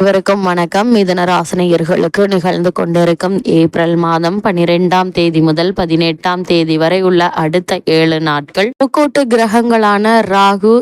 அனைவருக்கும் வணக்கம். மிதன ராசினியர்களுக்கு நிகழ்ந்து கொண்டிருக்கும் ஏப்ரல் மாதம் பனிரெண்டாம் தேதி முதல் பதினெட்டாம் தேதி வரை உள்ள அடுத்த ஏழு நாட்கள். முக்கூட்டு கிரகங்களான ராகு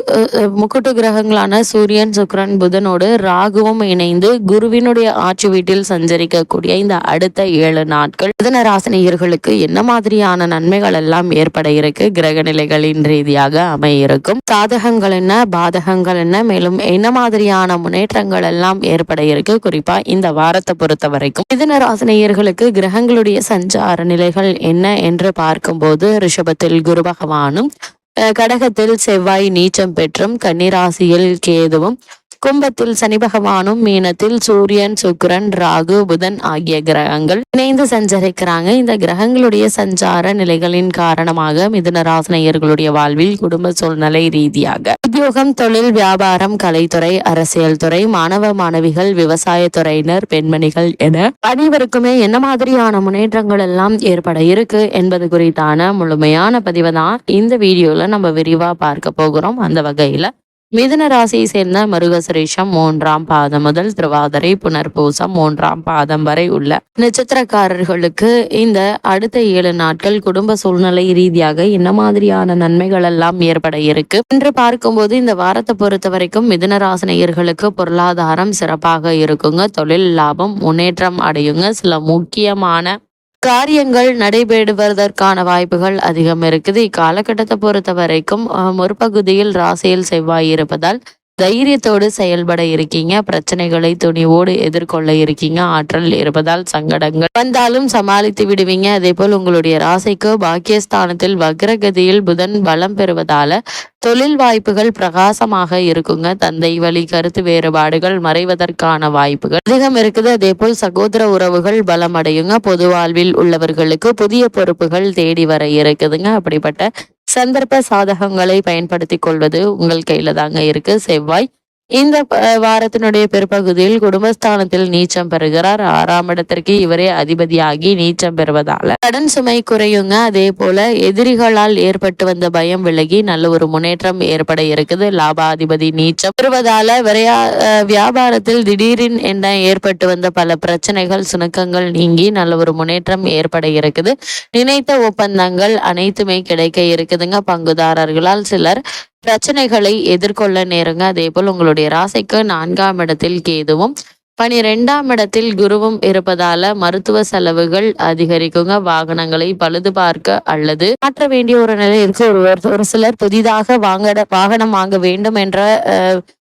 முக்கூட்டு கிரகங்களான சூரியன் சுக்ரன் புதனோடு ராகுவும் இணைந்து குருவினுடைய ஆட்சி வீட்டில் சஞ்சரிக்கக்கூடிய இந்த அடுத்த ஏழு நாட்கள். மிதன ராசினியர்களுக்கு என்ன மாதிரியான நன்மைகள் எல்லாம் ஏற்பட இருக்கு? கிரக நிலைகளின் ரீதியாக அமைய இருக்கும் சாதகங்கள் என்ன? பாதகங்கள் என்ன? மேலும் என்ன மாதிரியான முன்னேற்றங்கள் எல்லாம் ஏற்பட இருக்கு. குறிப்பா இந்த வாரத்தை பொறுத்த வரைக்கும். மிதுன ராசினியர்களுக்கு கிரகங்களுடைய சஞ்சார நிலைகள் என்ன என்று பார்க்கும்போது ரிஷபத்தில் குரு பகவானும் அஹ், கடகத்தில் செவ்வாய் நீச்சம் பெற்றும் கன்னிராசியில் கேதுவும் கும்பத்தில் சனி பகவானும் மீனத்தில் சூரியன் சுக்கிரன் ராகு புதன் ஆகிய கிரகங்கள் இணைந்து சஞ்சரிக்கிறாங்க. இந்த கிரகங்களுடைய சஞ்சார நிலைகளின் காரணமாக மிதுன ராசினியர்களுடைய வாழ்வில் குடும்ப சூழ்நிலை ரீதியாக உத்தியோகம் தொழில் வியாபாரம் கலைத்துறை அரசியல் துறை மாணவ மாணவிகள் விவசாயத்துறையினர் பெண்மணிகள் என அனைவருக்குமே என்ன மாதிரியான முன்னேற்றங்கள் எல்லாம் ஏற்பட இருக்கு என்பது குறித்தான முழுமையான பதிவு தான் இந்த வீடியோல நம்ம விரிவா பார்க்க போகிறோம். அந்த வகையில மிதன ராசியை சேர்ந்த மருகசுரேஷம் மூன்றாம் பாதம் முதல் திருவாதிரை புனர்பூசம் மூன்றாம் பாதம் வரை உள்ள நட்சத்திரக்காரர்களுக்கு இந்த அடுத்த ஏழு நாட்கள் குடும்ப சூழ்நிலை ரீதியாக என்ன மாதிரியான நன்மைகள் எல்லாம் ஏற்பட இருக்கு? என்று பார்க்கும்போது இந்த வாரத்தை பொறுத்த வரைக்கும் மிதுன ராசினியர்களுக்கு பொருளாதாரம் சிறப்பாக இருக்குங்க. தொழில் லாபம் முன்னேற்றம் அடையுங்க. சில முக்கியமான காரியங்கள் நடைபெறுவதற்கான வாய்ப்புகள் அதிகம் இருக்குது. இக்காலகட்டத்தை பொறுத்த வரைக்கும் ஒரு முற்பகுதியில் ராசியில் செவ்வாய் இருப்பதால் தைரியத்தோடு செயல்பட இருக்கீங்க. பிரச்சனைகளை துணிவோடு எதிர்கொள்ள இருக்கீங்க. ஆற்றல் இருப்பதால் சங்கடங்கள் வந்தாலும் சமாளித்து விடுவீங்க. அதே போல் உங்களுடைய ராசிக்கு பாக்கியஸ்தானத்தில் வக்ரகதியில் புதன் பலம் பெறுவதால தொழில் வாய்ப்புகள் பிரகாசமாக இருக்குங்க. தந்தை வழி கருத்து வேறுபாடுகள் மறைவதற்கான வாய்ப்புகள் அதிகம் இருக்குது. அதே போல் சகோதர உறவுகள் பலம் அடையுங்க பொது வாழ்வில் உள்ளவர்களுக்கு புதிய பொறுப்புகள் தேடி வர இருக்குதுங்க. அப்படிப்பட்ட சந்தர்ப்ப சாதகங்களை பயன்படுத்திக் கொள்வது உங்கள் கையில தாங்க இருக்கு. செவ்வாய் இந்த வாரத்தினுடைய பிற்பகுதியில் குடும்பஸ்தானத்தில் நீச்சம் பெறுகிறார். ஆறாம் இடத்திற்கு இவரே அதிபதியாகி நீச்சம் பெறுவதால. கடன் சுமை குறையுங்க. அதே போல எதிரிகளால் ஏற்பட்டு வந்த பயம் விலகி நல்ல ஒரு முன்னேற்றம் ஏற்பட இருக்குது. லாபாதிபதி நீச்சம் பெறுவதால விரையா அஹ், வியாபாரத்தில் திடீரின் என்ன ஏற்பட்டு வந்த பல பிரச்சனைகள் சுணக்கங்கள் நீங்கி நல்ல ஒரு முன்னேற்றம் ஏற்பட இருக்குது. நினைத்த ஒப்பந்தங்கள் அனைத்துமே கிடைக்க இருக்குதுங்க. பங்குதாரர்களால் சிலர் பிரச்சனைகளை எதிர்கொள்ள நேருங்க. அதே போல் உங்களுடைய ராசிக்கு நான்காம் இடத்தில் கேதுவும் பனிரெண்டாம் இடத்தில் குருவும் இருப்பதால மருத்துவ செலவுகள் அதிகரிக்குங்க. வாகனங்களை பழுது பார்க்க அல்லது மாற்ற வேண்டிய ஒரு நிலை இருக்கு. ஒரு ஒரு சிலர் புதிதாக வாங்க வாகனம் வாங்க வேண்டும் என்ற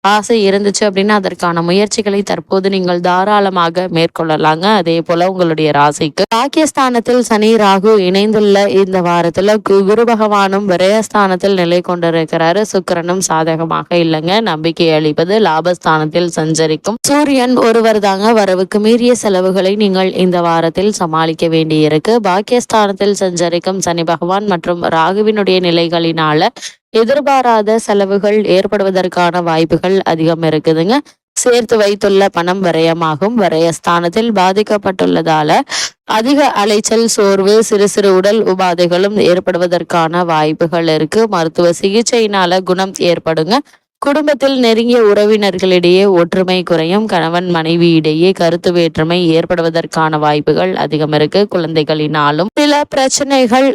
ஆசை இருந்துச்சு அப்படின்னா அதற்கான முயற்சிகளை தற்போது நீங்கள் தாராளமாக மேற்கொள்ளலாங்க. அதே போல உங்களுடைய ராசிக்கு பாக்கியஸ்தானத்தில் சனி ராகு இணைந்துள்ள இந்த வாரத்துல கு- குரு பகவானும் விரயஸ்தானத்தில் நிலை கொண்டிருக்கிறாரு. சுக்கிரனும் சாதகமாக இல்லைங்க. நம்பிக்கை அளிப்பது லாபஸ்தானத்தில் சஞ்சரிக்கும். சூரியன் ஒருவர் தாங்க வரவுக்கு மீறிய செலவுகளை நீங்கள் இந்த வாரத்தில் சமாளிக்க வேண்டியிருக்கு. பாக்கியஸ்தானத்தில் சஞ்சரிக்கும் சனி பகவான் மற்றும் ராகுவினுடைய நிலைகளினால எதிர்பாராத செலவுகள் ஏற்படுவதற்கான வாய்ப்புகள் அதிகம் இருக்குதுங்க. சேர்த்து வைத்துள்ள பணம் விரயமாகும். விரயஸ்தானத்தில் பாதிக்கப்பட்டுள்ளதால அதிக அலைச்சல் சோர்வு சிறு சிறு உடல் உபாதைகளும் ஏற்படுவதற்கான வாய்ப்புகள் இருக்கு. மருத்துவ சிகிச்சையினால குணம் ஏற்படுங்க. குடும்பத்தில் நெருங்கிய உறவினர்களிடையே ஒற்றுமை குறையும். கணவன் மனைவி இடையே கருத்து வேற்றுமை ஏற்படுவதற்கான வாய்ப்புகள் அதிகம் இருக்கு. குழந்தைகளினாலும் சில பிரச்சனைகள்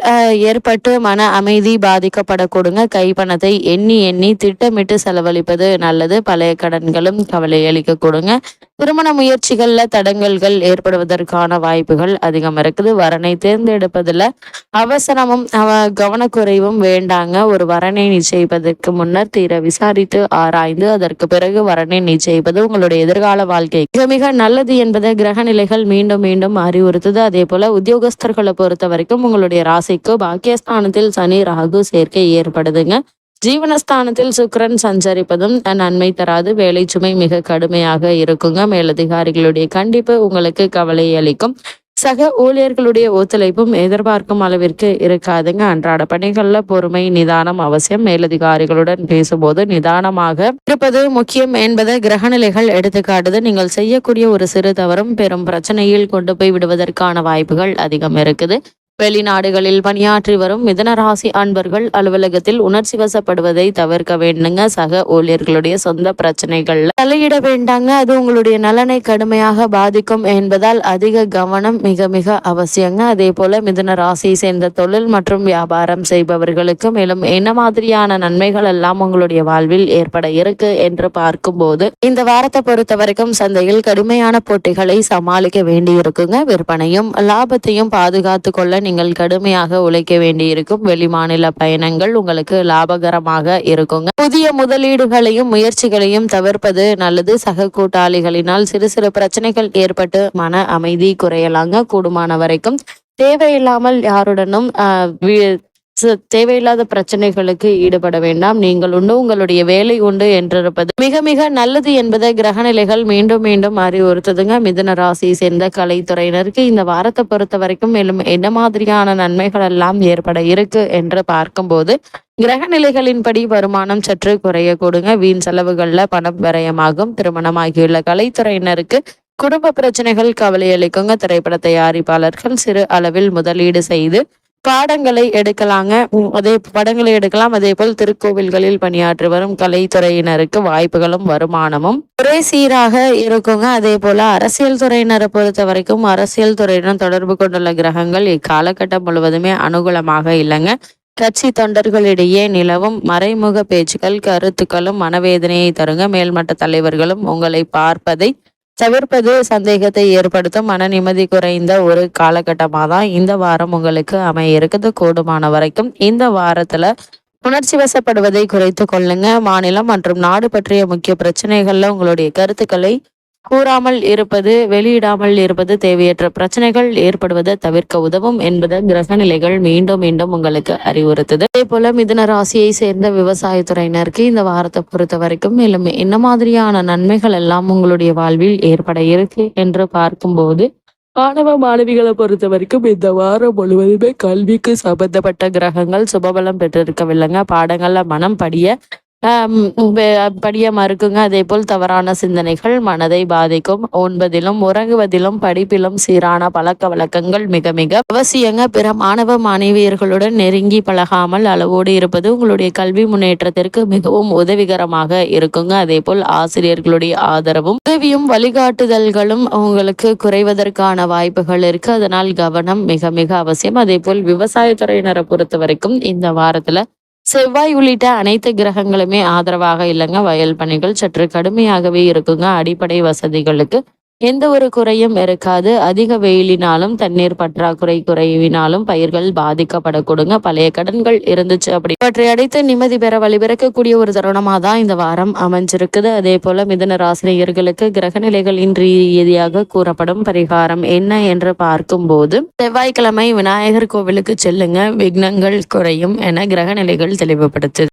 ஏற்பட்டு மன அமைதி பாதிக்கப்படக்கூடுங்க. கைப்பணத்தை எண்ணி எண்ணி திட்டமிட்டு செலவழிப்பது நல்லது. பழைய கடன்களும் கவலை அளிக்க கொடுங்க திருமண முயற்சிகள்ல தடங்கல்கள் ஏற்படுவதற்கான வாய்ப்புகள் அதிகம் இருக்குது. வரனை தேர்ந்தெடுப்பதுல அவசரமும் கவனக்குறைவும் வேண்டாங்க. ஒரு வரனை நிச்சயிப்பதற்கு முன்னர் தீர விசாரித்து ஆராய்ந்து அதற்கு பிறகு வரனை நிச்சயிப்பது உங்களுடைய எதிர்கால வாழ்க்கை மிக மிக நல்லது என்பதை கிரக நிலைகள் மீண்டும் மீண்டும் அறிவுறுத்துது. அதே போல உத்தியோகஸ்தர்களை பொறுத்த பொறுத்த வரைக்கும் உங்களுடைய ராசிக்கு பாக்கியஸ்தானத்தில் சனி ராகு சேர்க்கை ஏற்படுதுங்க. ஜீவனஸ்தானத்தில் சுக்கிரன் சஞ்சரிப்பதும் நன்மை தராது. வேலை சுமை மிக கடுமையாக இருக்குங்க. மேலதிகாரிகளுடைய கண்டிப்பு உங்களுக்கு கவலை அளிக்கும். சக ஊழியர்களுடைய ஒத்துழைப்பும் எதிர்பார்க்கும் அளவிற்கு இருக்காதுங்க. அன்றாட பணிகள்ல பொறுமை நிதானம் அவசியம். மேலதிகாரிகளுடன் பேசும்போது நிதானமாக இருப்பது முக்கியம் என்பதை கிரகநிலைகள் எடுத்துக்காட்டுது. நீங்கள் செய்யக்கூடிய ஒரு சிறு தவறும் பெரும் பிரச்சனையில் கொண்டு போய் விடுவதற்கான வாய்ப்புகள் அதிகம் இருக்குது. வெளிநாடுகளில் பணியாற்றி வரும் மிதனராசி அன்பர்கள் அலுவலகத்தில் உணர்ச்சி வசப்படுவதை தவிர்க்க வேண்டுங்க. சக ஊழியர்களுடைய சொந்த பிரச்சனைகள்ல தலையிட வேண்டாங்க. அது உங்களுடைய நலனை கடுமையாக பாதிக்கும் என்பதால் அதிக கவனம் மிக மிக அவசியங்க. அதே போல மிதன ராசியை சேர்ந்த தொழில் மற்றும் வியாபாரம் செய்பவர்களுக்கு மேலும் என்ன மாதிரியான நன்மைகள் எல்லாம் உங்களுடைய வாழ்வில் ஏற்பட இருக்கு என்று பார்க்கும்போது இந்த வாரத்தை பொறுத்த வரைக்கும் சந்தையில் கடுமையான போட்டிகளை சமாளிக்க வேண்டி இருக்குங்க விற்பனையும் லாபத்தையும் பாதுகாத்து கொள்ள நீங்கள் கடுமையாக உழைக்க வேண்டியிருக்கும். வெளிமாநில பயணங்கள் உங்களுக்கு லாபகரமாக இருக்குங்க. புதிய முதலீடுகளையும் முயற்சிகளையும் தவிர்ப்பது நல்லது. சக கூட்டாளிகளினால் சிறு சிறு பிரச்சனைகள் ஏற்பட்டு மன அமைதி குறையலாங்க. கூடுமான வரைக்கும் தேவையில்லாமல் யாருடனும் ஆஹ் தேவையில்லாத பிரச்சனைகளுக்கு ஈடுபட வேண்டாம். நீங்கள் உண்டு உங்களுடைய வேலை உண்டு என்றிருப்பது மிக மிக நல்லது என்பதை கிரகநிலைகள் மீண்டும் மீண்டும் அறிவுறுத்துதுங்க. மிதுன ராசியை சேர்ந்த கலைத்துறையினருக்கு இந்த வாரத்தை பொறுத்த வரைக்கும் மேலும் என்ன மாதிரியான நன்மைகள் எல்லாம் ஏற்பட இருக்கு என்று பார்க்கும்போது கிரகநிலைகளின்படி வருமானம் சற்று குறைய கூடுங்க. வீண் செலவுகள்ல பணம் விரயமாகும். திருமணமாகியுள்ள கலைத்துறையினருக்கு குடும்ப பிரச்சனைகள் கவலை அளிக்குங்க. திரைப்பட தயாரிப்பாளர்கள் சிறு அளவில் முதலீடு செய்து பாடங்களை எடுக்கலாங்க. உம், அதே படங்களை எடுக்கலாம். அதே போல் திருக்கோவில்களில் பணியாற்றி வரும் கலைத்துறையினருக்கு வாய்ப்புகளும் வருமானமும் ஒரே சீராக இருக்குங்க. அதே போல அரசியல் துறையினரை பொறுத்த வரைக்கும் அரசியல் துறையுடன் தொடர்பு கொண்டுள்ள கிரகங்கள் இக்காலகட்டம் முழுவதுமே அனுகூலமாக இல்லைங்க. கட்சி தொண்டர்களிடையே நிலவும் மறைமுக பேச்சுக்கள் கருத்துக்களும் மனவேதனையை தருங்க. மேல்மட்ட தலைவர்களும் உங்களை பார்ப்பதை தவிர்ப்பது சந்தேகத்தை ஏற்படுத்தும் மன நிம்மதி குறைந்த ஒரு காலகட்டமாக தான் இந்த வாரம் உங்களுக்கு அமைய இருக்குது. கூடுமான வரைக்கும் இந்த வாரத்துல உணர்ச்சி வசப்படுவதை குறைத்து கொள்ளுங்க. மாநிலம் மற்றும் நாடு பற்றிய முக்கிய பிரச்சனைகள்ல உங்களுடைய கருத்துக்களை கூறாமல் இருப்பது வெளியிடாமல் இருப்பது தேவையற்ற பிரச்சனைகள் ஏற்படுவதை தவிர்க்க உதவும் என்பதை கிரக நிலைகள் மீண்டும் மீண்டும் உங்களுக்கு அறிவுறுத்துது. அதே போல மிதுன ராசியை சேர்ந்த விவசாயத்துறையினருக்கு இந்த வாரத்தை பொறுத்த வரைக்கும் மேலும் என்ன மாதிரியான நன்மைகள் எல்லாம் உங்களுடைய வாழ்வில் ஏற்பட இருக்கு என்று பார்க்கும்போது மாணவ மாணவிகளை பொறுத்த வரைக்கும் இந்த வாரம் முழுவதுமே கல்விக்கு சம்பந்தப்பட்ட கிரகங்கள் சுபபலம் பெற்றிருக்கவில்லைங்க. பாடங்கள்ல மனம் படிய படிய மறுக்குங்க. அதே போல் தவறான சிந்தனைகள் மனதை பாதிக்கும். உண்பதிலும் உறங்குவதிலும் படிப்பிலும் சீரான பழக்க வழக்கங்கள் மிக மிக அவசியங்க. பிற மாணவ மாணவியர்களுடன் நெருங்கி பழகாமல் அளவோடு இருப்பது உங்களுடைய கல்வி முன்னேற்றத்திற்கு மிகவும் உதவிகரமாக இருக்குங்க. அதே போல் ஆசிரியர்களுடைய ஆதரவும் உதவியும் வழிகாட்டுதல்களும் உங்களுக்கு குறைவதற்கான வாய்ப்புகள் இருக்கு. அதனால் கவனம் மிக மிக அவசியம். அதே போல் விவசாயத்துறையினரை பொறுத்த வரைக்கும் இந்த வாரத்துல செவ்வாய் உள்ளிட்ட அனைத்து கிரகங்களுமே ஆதரவாக இல்லைங்க. வயல் பணிகள் சற்று கடுமையாகவே இருக்குங்க. அடிப்படை வசதிகளுக்கு எந்த ஒரு குறையும் இருக்காது. அதிக வெயிலினாலும் தண்ணீர் பற்றாக்குறை குறைவினாலும் பயிர்கள் பாதிக்கப்படக்கூடுங்க பழைய கடன்கள் இருந்துச்சு அப்படி. இவற்றை அடைத்து நிம்மதி பெற வழிபிறக்கக்கூடிய ஒரு தருணமாக தான் இந்த வாரம் அமைஞ்சிருக்குது. அதே போல மிதன ராசினியர்களுக்கு கிரகநிலைகளின் ரீதியாக கூறப்படும் பரிகாரம் என்ன என்று பார்க்கும்போது செவ்வாய்க்கிழமை விநாயகர் கோவிலுக்கு செல்லுங்க. விக்னங்கள் குறையும் என கிரகநிலைகள் தெளிவுபடுத்துது.